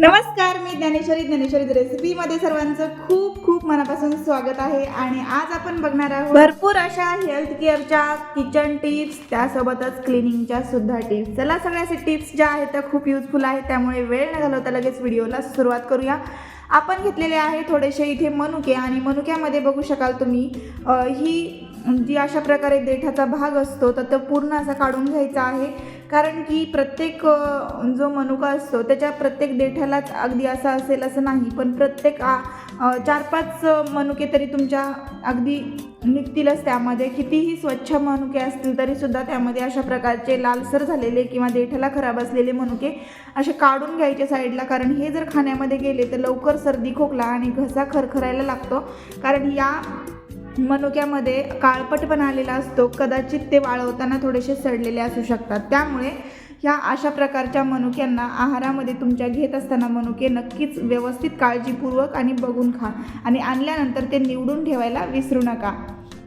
नमस्कार मी ज्ञानेश्वरी ज्ञानेश्वरी रेसिपीमध्ये सर्वांचं खूप खूप मनापासून स्वागत आहे. आणि आज आपण बघणार आहोत भरपूर अशा हेल्थ केअरच्या किचन टिप्स त्यासोबतच क्लिनिंगच्या सुद्धा टिप्स चला सगळ्या टिप्स ज्या आहेत त्या खूप युजफुल आहेत. त्यामुळे वेळ न घालवता लगेच व्हिडिओला सुरुवात करूया. आपण घेतलेले आहे थोडेसे इथे मनुके आणि मनुक्यामध्ये बघू शकाल तुम्ही ही जी अशा प्रकारे देठाचा भाग असतो तर तो पूर्ण असा काढून घ्यायचा आहे. कारण की प्रत्येक जो मनुका असतो त्याच्या प्रत्येक देठालाच अगदी असा असेल असं नाही. पण प्रत्येक आ- चार पाच मनुके तरी तुमच्या अगदी निघतीलच त्यामध्ये. कितीही स्वच्छ मनुके असतील तरीसुद्धा त्यामध्ये अशा प्रकारचे लालसर झालेले किंवा देठाला खराब असलेले मनुके असे काढून घ्यायचे साईडला. कारण हे जर खाण्यामध्ये गेले तर लवकर सर्दी खोकला आणि घसा खरखरायला लागतो. कारण या मनुक्यामध्ये काळपट पण आलेला असतो. कदाचित ते वाळवताना थोडेसे सडलेले असू शकतात. त्यामुळे ह्या अशा प्रकारच्या मनुक्यांना आहारामध्ये तुमच्या घेत असताना मनुके नक्कीच व्यवस्थित काळजीपूर्वक आणि बघून खा. आणि आणल्यानंतर ते निवडून ठेवायला विसरू नका.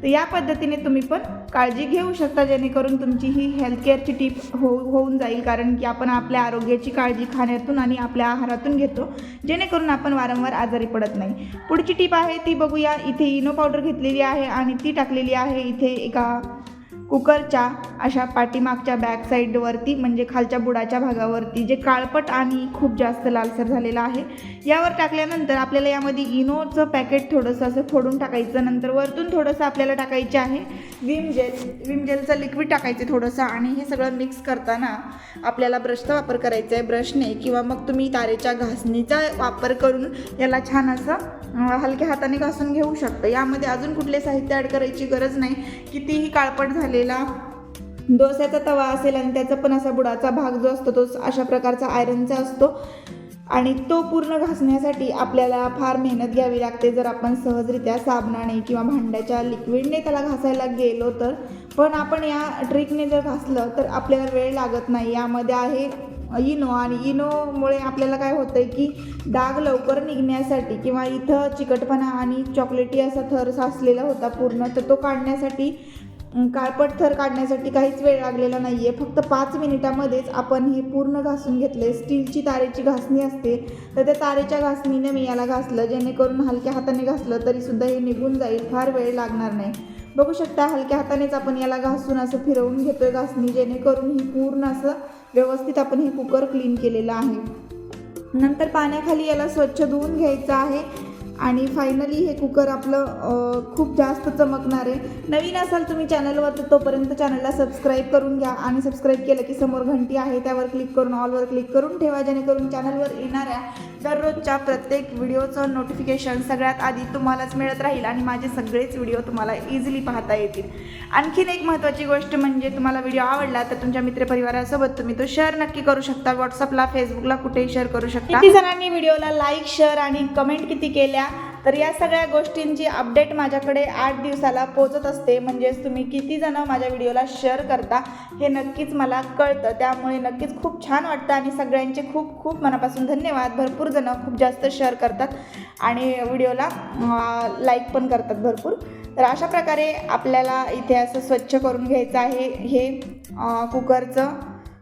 तर या पद्धतीने तुम्ही पण काळजी घेऊ शकता जेणेकरून तुमची ही हेल्थ केअरची टीप हो होऊन जाईल. कारण की आपण आपल्या आरोग्याची काळजी खाण्यातून आणि आपल्या आहारातून घेतो. जेणेकरून आपण वारंवार आजारी पडत नाही. पुढची टीप आहे ती बघूया. इथे इनो पावडर घेतलेली आहे आणि ती टाकलेली आहे. इथे एका कुकरच्या अशा पाठीमागच्या बॅक साईडवरती म्हणजे खालच्या बुडाच्या भागावरती जे काळपट आणि खूप जास्त लालसर झालेला आहे यावर टाकल्यानंतर आपल्याला यामध्ये इनोचं पॅकेट थोडंसं असं फोडून टाकायचं. नंतर वरतून थोडंसं आपल्याला टाकायचे आहे विम जेल विम जेलचं लिक्विड टाकायचं थोडंसं आणि हे सगळं मिक्स करताना आपल्याला ब्रशचा वापर करायचा आहे ब्रशने किंवा मग तुम्ही तारेच्या घासणीचा वापर करून याला छान असं हलक्या हाताने घासून घेऊ शकतं. यामध्ये अजून कुठले साहित्य ॲड करायची गरज नाही. कितीही काळपट झालेला डोस्याचा तवा असेल आणि त्याचा पण असा बुडाचा भाग जो असतो तो अशा प्रकारचा आयरनचा असतो. आणि तो पूर्ण घासण्यासाठी आपल्याला फार मेहनत घ्यावी लागते. जर आपण सहजरित्या साबणाने किंवा भांड्याच्या लिक्विडने त्याला घासायला गेलो तर. पण आपण या ट्रिकने जर घासलं तर आपल्याला वेळ लागत नाही. यामध्ये आहे इनो आणि इनोमुळे आपल्याला काय होतं आहे की डाग लवकर निघण्यासाठी किंवा इथं चिकटपणा आणि चॉकलेटी असा थर साचलेला होता पूर्ण तर तो काढण्यासाठी काळपट थर काढण्यासाठी काहीच वेळ लागलेला नाही आहे फक्त पाच मिनिटामध्येच आपण हे पूर्ण घासून घेतले स्टीलची तारेची घासणी असते तर त्या तारेच्या घासणीने मी याला घासलं जेणेकरून हलक्या हाताने घासलं तरीसुद्धा हे निघून जाईल. फार वेळ लागणार नाही. बघू शकता हलक्या हातानेच आपण याला घासून असं फिरवून घेतोय घासणी जेणेकरून ही पूर्ण असं व्यवस्थित आपण हे कुकर क्लीन केलेलं आहे. नंतर पाण्याखाली याला स्वच्छ धुवून घ्यायचं आहे. आणि फायनली हे कुकर आपलं खूप जास्त चमकणार आहे. नवीन असाल तुम्ही चॅनलवर तर तोपर्यंत चॅनलला सबस्क्राईब करून घ्या आणि सबस्क्राईब केलं की समोर घंटी आहे त्यावर क्लिक करून ऑलवर क्लिक करून ठेवा जेणेकरून चॅनलवर येणाऱ्या दररोजच्या प्रत्येक व्हिडिओचं नोटिफिकेशन सगळ्यात आधी तुम्हालाच मिळत राहील आणि माझे सगळेच व्हिडिओ तुम्हाला इझिली पाहता येतील. आणखीन एक महत्त्वाची गोष्ट म्हणजे तुम्हाला व्हिडिओ आवडला तर तुमच्या मित्रपरिवारासोबत तुम्ही तो शेअर नक्की करू शकता. व्हॉट्सअपला फेसबुकला कुठेही शेअर करू शकता. किती जणांनी व्हिडिओला लाईक शेअर आणि कमेंट किती केल्या? तर या सगळ्या गोष्टींची अपडेट माझ्याकडे आठ दिवसाला पोचत असते. म्हणजेच तुम्ही किती जण माझ्या व्हिडिओला शेअर करता हे नक्कीच मला कळतं. त्यामुळे नक्कीच खूप छान वाटतं आणि सगळ्यांचे खूप खूप मनापासून धन्यवाद. भरपूर जण खूप जास्त शेअर करतात आणि व्हिडिओला लाईक पण करतात भरपूर. तर अशा प्रकारे आपल्याला इथे असं स्वच्छ करून घ्यायचं आहे. हे कुकरचं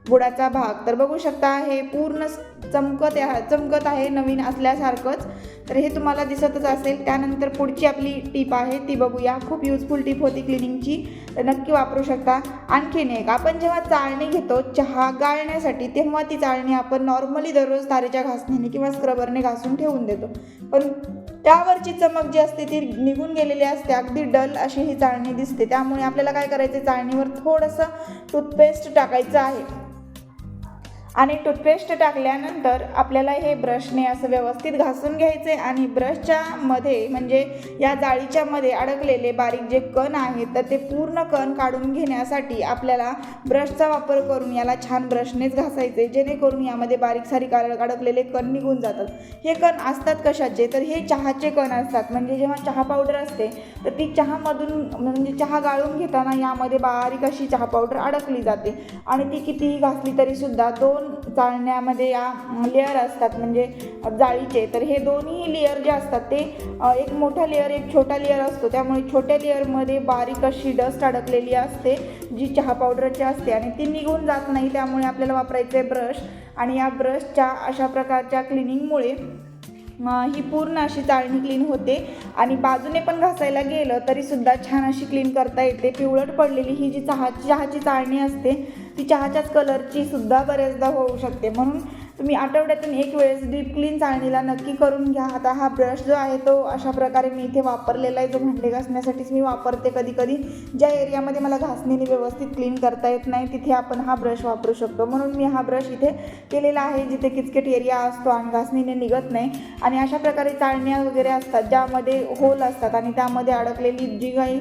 गुडाचा भाग. तर बघू शकता हे पूर्ण चमकत आहे चमकत आहे नवीन असल्यासारखंच. तर हे तुम्हाला दिसतच असेल. त्यानंतर पुढची आपली टीप आहे ती बघूया. खूप युजफुल टीप होती क्लिनिंगची तर नक्की वापरू शकता. आणखीन एक आपण जेव्हा चाळणी घेतो चहा गाळण्यासाठी तेव्हा ती चाळणी आपण नॉर्मली दररोज तारेच्या घासणीने किंवा स्क्रबरने घासून ठेवून देतो. पण त्यावरची चमक जी असते ती निघून गेलेली असते. अगदी डल अशी ही चाळणी दिसते. त्यामुळे आपल्याला काय करायचं चाळणीवर थोडंसं टूथपेस्ट टाकायचं आहे. आणि टूथपेस्ट टाकल्यानंतर आपल्याला हे ब्रशने असं व्यवस्थित घासून घ्यायचे आणि ब्रशच्या मध्ये म्हणजे या जाळीच्या मध्ये अडकलेले बारीक जे कण आहेत तर ते पूर्ण कण काढून घेण्यासाठी आपल्याला ब्रशचा वापर करून याला छान ब्रशनेच घासायचे जेणेकरून यामध्ये बारीक सारीक अडकलेले कण निघून जातात. हे कण असतात कशाचे? तर हे चहाचे कण असतात. म्हणजे जेव्हा चहा पावडर असते तर ती चहामधून म्हणजे चहा गाळून घेताना यामध्ये बारीक अशी चहा पावडर अडकली जाते. आणि ती कितीही घासली तरीसुद्धा दोन दोन चाळण्यामध्ये या लेअर असतात म्हणजे जाळीचे. तर हे दोन्ही लेअर जे असतात ते एक मोठा लेअर एक छोटा लेअर असतो. त्यामुळे छोट्या लेअरमध्ये बारीक अशी डस्ट अडकलेली असते जी चहा पावडरची असते. आणि ती निघून जात नाही त्यामुळे आपल्याला वापरायचं आहे ब्रश आणि या ब्रशच्या अशा प्रकारच्या क्लिनिंगमुळे ही पूर्ण अशी चाळणी क्लीन होते. आणि बाजूने पण घासायला गेलं तरीसुद्धा छान अशी क्लीन करता येते. पिवळट पडलेली ही जी चहा चहाची चाळणी असते ती चहाच्याच कलरची सुद्धा बऱ्याचदा होऊ शकते. म्हणून तुम्ही आठवड्यातून एक वेळेस डीप क्लीन चाळणीला नक्की करून घ्या. आता हा ब्रश जो आहे तो अशा प्रकारे मी इथे वापरलेला आहे. जो भांडे घासण्यासाठीच मी वापरते कधी कधी ज्या एरियामध्ये मला घासणीने व्यवस्थित क्लीन करता येत नाही तिथे आपण हा ब्रश वापरू शकतो. म्हणून मी हा ब्रश इथे केलेला आहे. जिथे किचकिट एरिया असतो आणि घासणीने निघत नाही. आणि अशा प्रकारे चाळण्या वगैरे असतात ज्यामध्ये होल असतात आणि त्यामध्ये अडकलेली जी काही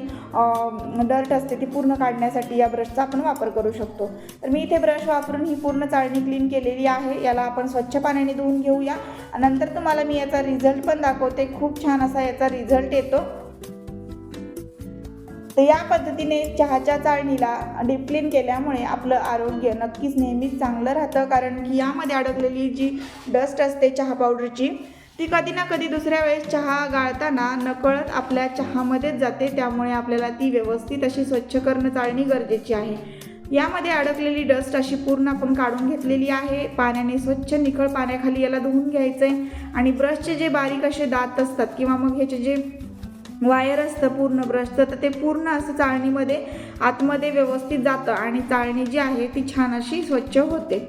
डर्ट असते ती पूर्ण काढण्यासाठी या ब्रशचा आपण वापर करू शकतो. तर मी इथे ब्रश वापरून ही पूर्ण चाळणी क्लीन केलेली आहे. याला आपण स्वच्छ पाण्याने धुवून घेऊया. नंतर तुम्हाला मी याचा रिझल्ट पण दाखवते. खूप छान असा याचा रिझल्ट येतो. तर या पद्धतीने चहाच्या चाळणीला डिप्लिन केल्यामुळे आपलं आरोग्य नक्कीच नेहमीच चांगलं राहतं. कारण की यामध्ये अडकलेली जी डस्ट असते चहा पावडरची ती कधी ना कधी दुसऱ्या वेळेस चहा गाळताना नकळत आपल्या चहामध्येच जाते. त्यामुळे आपल्याला ती व्यवस्थित अशी स्वच्छ करणं चाळणी गरजेची आहे. यामध्ये अडकलेली डस्ट अशी पूर्ण आपण काढून घेतलेली आहे. पाण्याने स्वच्छ निखळ पाण्याखाली याला धुवून घ्यायचं आहे आणि ब्रशचे जे बारीक असे दात असतात किंवा मग ह्याचे जे वायर असतं पूर्ण ब्रशचं तर ते पूर्ण असं चाळणीमध्ये आतमध्ये व्यवस्थित जातं आणि चाळणी जी आहे ती छान अशी स्वच्छ होते.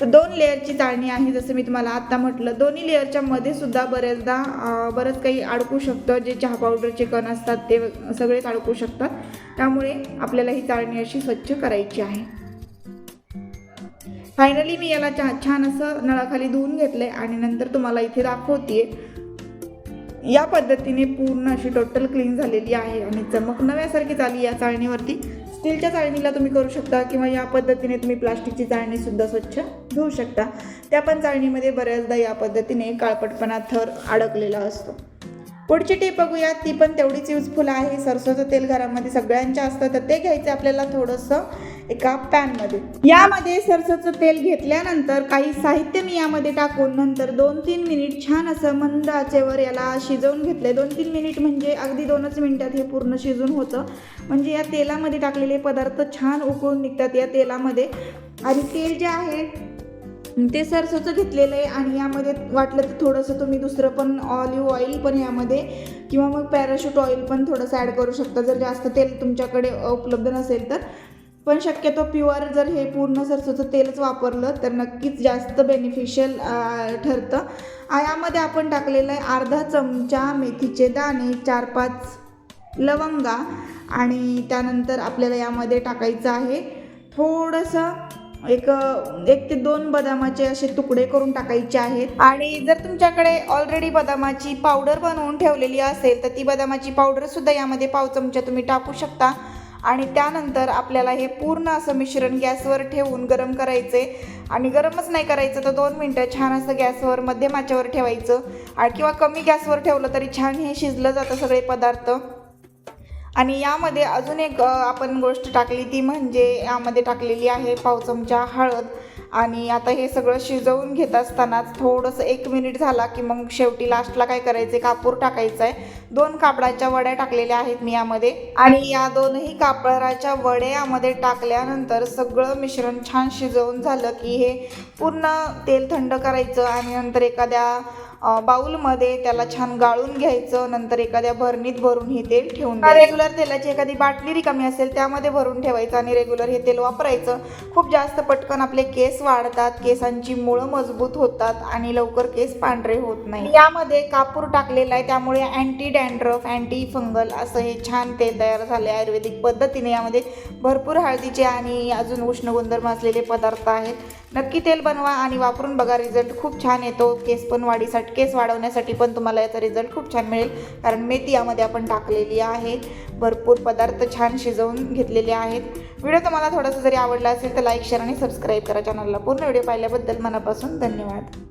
तर दोन लेअरची चाळणी आहे जसं मी तुम्हाला आत्ता म्हटलं. दोन्ही लेअरच्या मध्ये सुद्धा बऱ्याचदा बरंच काही अडकू शकतं. जे चहा पावडरचे कण असतात ते सगळेच अडकू शकतात. त्यामुळे आपल्याला ही चाळणी अशी स्वच्छ करायची आहे. फायनली मी याला छा छान असं नळाखाली धुवून घेतलं आहे आणि नंतर तुम्हाला इथे दाखवते या पद्धतीने पूर्ण अशी टोटल क्लीन झालेली आहे आणि चमक नव्यासारखी आली या चाळणीवरती. स्टीलच्या चाळणीला तुम्ही करू शकता किंवा या पद्धतीने तुम्ही प्लास्टिकची चाळणीसुद्धा स्वच्छ धुवू शकता. त्या पण चाळणीमध्ये बऱ्याचदा या पद्धतीने काळपटपणा थर अडकलेला असतो. पुढची टीप बघूया ती पण तेवढीच युजफुल आहे. सरसोचं तेल घरामध्ये सगळ्यांच्या असतं तर ते घ्यायचं आपल्याला थोडंसं एका पॅनमध्ये. यामध्ये सरसोचं तेल घेतल्यानंतर काही साहित्य मी यामध्ये टाकून नंतर दोन तीन मिनिट छान असं मंद आचेवर याला शिजवून घेतले दोन तीन मिनिट म्हणजे अगदी दोनच मिनिटात हे पूर्ण शिजून होतं. म्हणजे या तेलामध्ये टाकलेले पदार्थ छान उकळून निघतात या तेलामध्ये. आणि तेल जे आहे ते सरसोचं घेतलेलं आहे आणि यामध्ये वाटलं तर थोडंसं तुम्ही दुसरं पण ऑलिव्ह ऑइल पण यामध्ये किंवा मग पॅराशूट ऑइल पण थोडंसं ॲड करू शकता. जर जास्त तेल तुमच्याकडे उपलब्ध नसेल तर. पण शक्यतो प्युअर जर हे पूर्ण सरसोचं तेलच वापरलं तर नक्कीच जास्त बेनिफिशियल ठरतं. यामध्ये आपण टाकलेलं आहे अर्धा चमचा मेथीचे दाणे चार पाच लवंगा आणि त्यानंतर आपल्याला यामध्ये टाकायचं आहे थोडंसं एक एक ते दोन बदामाचे असे तुकडे करून टाकायचे आहेत आणि जर तुमच्याकडे ऑलरेडी बदामाची पावडर बनवून ठेवलेली असेल तर ती बदामाची पावडर सुद्धा यामध्ये पाव चमचा तुम्ही टाकू शकता. आणि त्यानंतर आपल्याला हे पूर्ण असं मिश्रण गॅसवर ठेवून गरम करायचे. आणि गरमच नाही करायचं तर दोन मिनटं छान असं गॅसवर मध्यमाच्यावर ठेवायचं. आणि किंवा कमी गॅसवर ठेवलं तरी छान हे शिजलं जातं सगळे पदार्थ. आणि यामध्ये अजून एक आपण गोष्ट टाकली ती म्हणजे यामध्ये टाकलेली आहे पाव चमचा हळद. आणि आता हे सगळं शिजवून घेत असतानाच थोडंसं एक मिनिट झाला की मग शेवटी लास्टला काय करायचं कापूर टाकायचं आहे दोन कापडाच्या वड्या टाकलेल्या आहेत मी यामध्ये. आणि या दोनही कापडाच्या वड्या यामध्ये टाकल्यानंतर सगळं मिश्रण छान शिजवून झालं की हे पूर्ण तेल थंड करायचं आणि नंतर एखाद्या अ, बाउलमध्ये त्याला छान गाळून घ्यायचं नंतर एखाद्या भरणीत भरून हे तेल ठेवून रेग्युलर तेलाची एखादी बाटली रिकामी असेल त्यामध्ये भरून ठेवायचं आणि रेग्युलर हे तेल वापरायचं. खूप जास्त पटकन आपले केस वाढतात केसांची मुळं मजबूत होतात आणि लवकर केस पांढरे होत नाही यामध्ये कापूर टाकलेला आहे त्यामुळे अँटी डॅन्ड्रफ अँटी फंगल असं हे छान तेल तयार झाले आयुर्वेदिक पद्धतीने. यामध्ये भरपूर हळदीचे आणि अजून उष्ण गुणधर्म असलेले पदार्थ आहेत. नक्की तेल बनवा आणि वापरून बघा रिझल्ट खूप छान येतो. केस पण वाढीसाठी केस वाढवण्यासाठी पण तुम्हाला याचा रिझल्ट खूप छान मिळेल. कारण मेथी यामध्ये आपण टाकलेली आहे. भरपूर पदार्थ छान शिजवून घेतलेले आहेत. व्हिडिओ तुम्हाला थोडासा जरी आवडला असेल तर लाईक शेअर आणि सबस्क्राईब करा. चॅनलला पूर्ण व्हिडिओ पाहिल्याबद्दल मनापासून धन्यवाद.